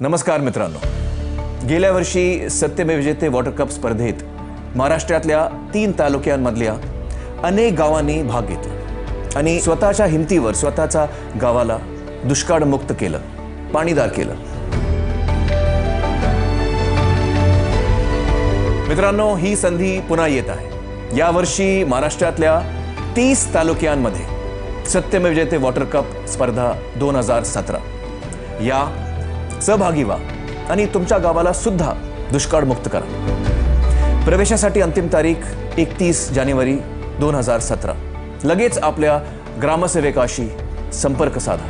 नमस्कार मित्रांनो. गेल्या वर्षी सत्यमेवजेते वॉटर कप स्पर्धेत महाराष्ट्रातल्या तीन तालुक्यांमधल्या अनेक गावांनी भाग घेतला आणि स्वतःच्या हिमतीवर स्वतःचा गावाला दुष्काळमुक्त केलं पाणीदार केलं. मित्रांनो ही संधी पुन्हा येत आहे. यावर्षी महाराष्ट्रातल्या तीस तालुक्यांमध्ये सत्यमेव जयते वॉटर कप स्पर्धा दोन हजार सतरा. या सहभागी व्हा आणि तुमच्या गावाला सुद्धा दुष्काळमुक्त करा. प्रवेशासाठी अंतिम तारीख एकतीस जानेवारी दोन हजार सतरा. लगेच आपल्या ग्रामसेवकाशी संपर्क साधा.